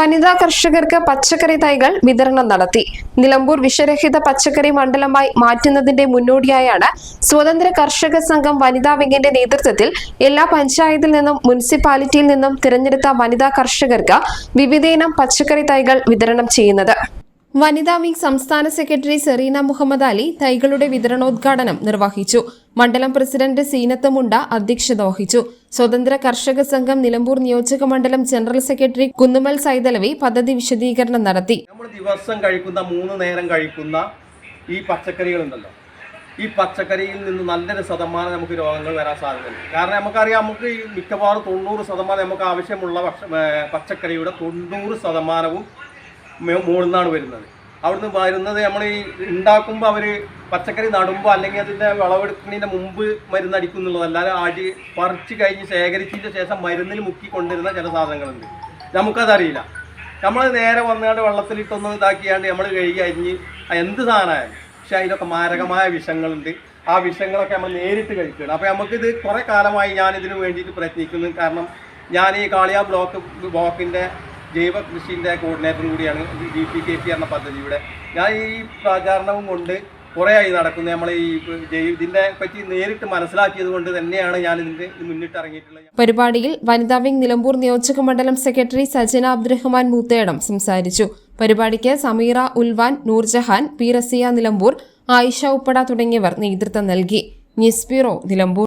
വനിതാ കർഷകർക്ക് പച്ചക്കറി തൈകൾ വിതരണം നടത്തി. നിലമ്പൂർ വിഷരഹിത പച്ചക്കറി മണ്ഡലമായി മാറ്റുന്നതിന്റെ മുന്നോടിയായാണ് സ്വതന്ത്ര കർഷക സംഘം വനിതാ വിങ്ങിന്റെ നേതൃത്വത്തിൽ എല്ലാ പഞ്ചായത്തിൽ നിന്നും മുനിസിപ്പാലിറ്റിയിൽ നിന്നും തിരഞ്ഞെടുത്ത വനിതാ കർഷകർക്ക് വിവിധയിനം പച്ചക്കറി തൈകൾ വിതരണം ചെയ്യുന്നത്. വനിതാ വിംഗ് സംസ്ഥാന സെക്രട്ടറി സെറീന മുഹമ്മദ് അലി തൈകളുടെ വിതരണോദ്ഘാടനം നിർവഹിച്ചു. മണ്ഡലം പ്രസിഡന്റ് സീനത്ത് മുണ്ട അധ്യക്ഷത വഹിച്ചു. സ്വതന്ത്ര കർഷക സംഘം നിലമ്പൂർ നിയോജക മണ്ഡലം ജനറൽ സെക്രട്ടറി കുന്നുമൽ സൈതലവി പദ്ധതി വിശദീകരണം നടത്തി. നമ്മൾ ദിവസം കഴിക്കുന്ന മൂന്ന് നേരം കഴിക്കുന്ന ഈ പച്ചക്കറികൾ ഉണ്ടല്ലോ ഈ പച്ചക്കറിയിൽ നിന്ന് നല്ലൊരു ശതമാനം നമുക്ക് രോഗങ്ങൾ വരാൻ സാധ്യതയുണ്ട്. കാരണം നമുക്കറിയാം നമുക്ക് മിക്കവാറും തൊണ്ണൂറ് ശതമാനം നമുക്ക് ആവശ്യമുള്ള പച്ചക്കറിയുടെ തൊണ്ണൂറ് ശതമാനവും മുകളിൽ നിന്നാണ് വരുന്നത്. അവിടുന്ന് വരുന്നത് നമ്മൾ ഈ ഉണ്ടാക്കുമ്പോൾ അവർ പച്ചക്കറി നടുമ്പോൾ അല്ലെങ്കിൽ അതിന്റെ വിളവെടുക്കുന്നതിന്റെ മുമ്പ് മരുന്നടിക്കും എന്നുള്ളതല്ലാതെ അടി പറിച്ച് കഴിഞ്ഞ് ശേഖരിച്ചതിന് ശേഷം മരുന്നിൽ മുക്കി കൊണ്ടുവരുന്ന ചില സാധനങ്ങളുണ്ട്. നമുക്കതറിയില്ല. നമ്മൾ നേരെ വന്നുകൊണ്ട് വെള്ളത്തിലിട്ടൊന്ന് ഇതാക്കിയാണ്ട് നമ്മൾ കഴുകി അരിഞ്ഞ് എന്ത് സാധനമായാലും. പക്ഷെ അതിലൊക്കെ മാരകമായ വിഷങ്ങളുണ്ട്. ആ വിഷങ്ങളൊക്കെ നമ്മൾ നേരിട്ട് കഴിക്കുകയാണ്. അപ്പോൾ നമുക്കിത് കുറേ കാലമായി ഞാൻ ഇതിനു വേണ്ടിയിട്ട് പ്രയത്നിക്കുന്നു. കാരണം ഞാൻ ഈ കാളിയ ബ്ലോക്ക് ബ്ലോക്കിന്റെ ജൈവ കൃഷിന്റെ കോർഡിനേറ്റർ കൂടിയാണ് ജി പി കെ പി എന്ന പദ്ധതിയുടെ ഞാൻ ഈ പ്രചാരണവും കൊണ്ട് കുറേയായി നടക്കുന്നത് നമ്മൾ ഈ ജൈവ ഇതിനെ പറ്റി നേരിട്ട് മനസ്സിലാക്കിയത് കൊണ്ട് തന്നെയാണ് ഞാൻ ഇതിന്റെ മുന്നിട്ട് ഇറങ്ങിയിട്ടുള്ളത്. പരിപാടിയിൽ വനിതാ വിംഗ് നിലമ്പൂർ നിയോജക മണ്ഡലം സെക്രട്ടറി സജന അബ്ദുറഹ്മാൻ മൂത്തേടം സംസാരിച്ചു. പരിപാടിക്ക് സമീറ ഉൽവാൻ നൂർജഹാൻ പി റസിയ നിലമ്പൂർ ആയിഷ ഉപ്പട തുടങ്ങിയവർ നേതൃത്വം നൽകി. News bureau Nilambur.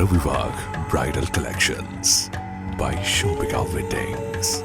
Vibhag Bridal Collections by Shobika Weddings.